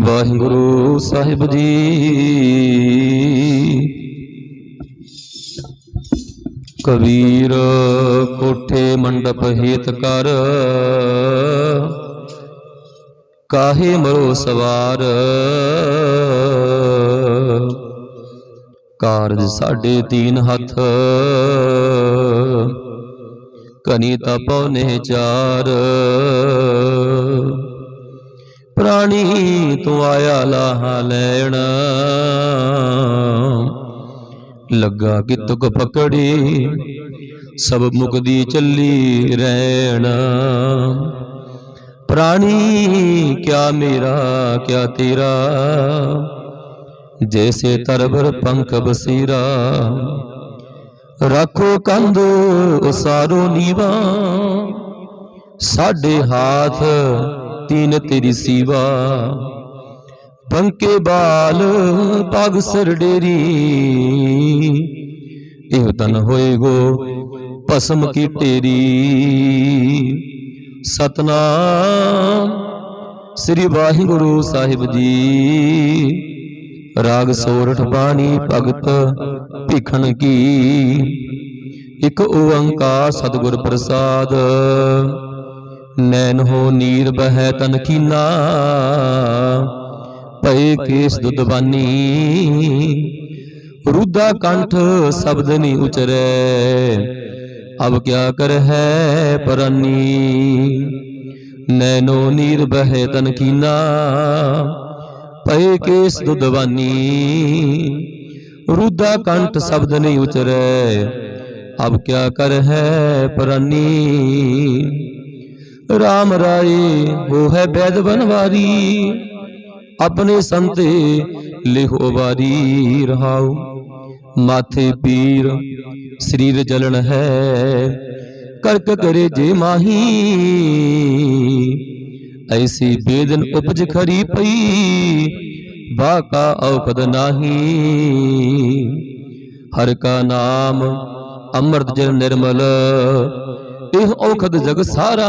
ਵਾਹਿਗੁਰੂ ਸਾਹਿਬ ਜੀ। ਕਬੀਰ ਕੋਠੇ ਮੰਡਪ ਹੇਤ ਕਰ, ਕਾਹੇ ਮਰੋ ਸਵਾਰ। ਕਾਰਜ ਸਾਡੇ ਤੀਨ ਹੱਥ, ਕਨੀ ਤਪਉ ਨੇ ਚਾਰ। ਪ੍ਰਾਣੀ ਤੂੰ ਆਇਆ ਲਾਹਾ ਲੈਣ। ਲੱਗਾ ਕਿ ਤੁਕ ਪਕੜੀ, ਸਭ ਮੁਕਦੀ ਚੱਲੀ ਰਹਿਣ। ਪ੍ਰਾਣੀ, ਕਿਆ ਮੇਰਾ, ਕਿਆ ਤੇਰਾ? ਜੈਸੇ ਤਰਬਰ ਪੰਖ ਬਸੀਰਾ। ਰੱਖੋ ਕੰਧ ਉਸਾਰੋ ਨੀਵਾ। ਸਾਡੇ ਹਾਥ ਤੀਨ ਤੇਰੀ ਸੀਵਾ। ਬੰਕੇ ਬਾਲ ਪਗ ਸਿਰ ਡੇਰੀ। ਇਹ ਤਨ ਹੋਏਗੋ ਭਸਮ ਕੀ ਟੇਰੀ ਸਤਨਾਮ ਸ੍ਰੀ ਵਾਹਿਗੁਰੂ ਸਾਹਿਬ ਜੀ। ਰਾਗ ਸੋਰਠ ਬਾਣੀ ਭਗਤ ਭਿਖਣ ਕੀ। ਇਕ ਓੰਕਾਰ ਸਤਿਗੁਰ ਪ੍ਰਸਾਦ। ਨੈਣ ਹੋ ਨੀਰ ਬਹਿ ਤਨ ਕੀਨਾ ਪਏ ਕੇਸ ਦੁਦਬਾਨੀ ਰੁਦਾ ਕੰਠ ਸ਼ਬਦ ਨੀ ਉਚਰੈ, ਅਬ ਕਿਆ ਕਰ ਹੈ ਪਰਾਨੀ। ਨੈਨੋ ਨੀਰ ਬਹਿ ਤਨ ਕੀਨਾ ਪਏ ਕੇਸ ਦੁਦਵਾਨੀ ਰੁਦਾ ਕੰਠ ਸ਼ਬਦ ਨਹੀਂ ਉਚਰੈ, ਅਬ ਕਿਆ ਕਰ ਹੈ ਪਰਾਨੀ। RAM ਰਾਏ, ਹੋ ਹੈ ਬੈਦ ਬਨਵਾਰੀ ਆਪਣੇ ਸੰਤੇ ਲਿਖੋ ਵਾਰੀ ਰਹਾਉ। ਮਾਥੇ ਪੀਰ, ਸਰੀਰ ਜਲਣ ਹੈ। ਕਰਕ ਕਰੇ ਜੇ ਮਾਹੀ। ਐਸੀ ਬੇਦਨ ਉਪਜ ਖਰੀ ਪਈ। ਬਾਕਾ ਔਖਦ ਨਾਹੀ। ਹਰ ਕਾ ਨਾਮ ਅੰਮ੍ਰਿਤ ਜਲ ਨਿਰਮਲ। ਇਹ ਔਖਦ ਜਗ ਸਾਰਾ।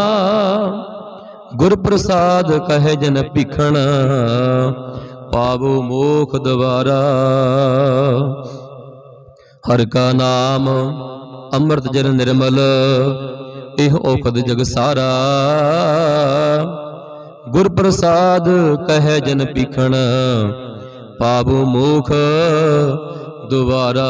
ਗੁਰ ਪ੍ਰਸਾਦ ਕਹੇ ਜਨ ਭਿਖਣ, ਪਾਵੋ ਮੋਖ ਦਵਾਰਾ। ਹਰ ਕਾ ਨਾਮ ਅੰਮ੍ਰਿਤ ਜਲ ਨਿਰਮਲ, ਇਹ ਔਖਦ ਜਗ ਸਾਰਾ। ਗੁਰ ਪ੍ਰਸਾਦ ਕਹੈ ਜਨ ਭਿਖਣ, ਪਾਵੋ ਮੋਖ ਦੁਬਾਰਾ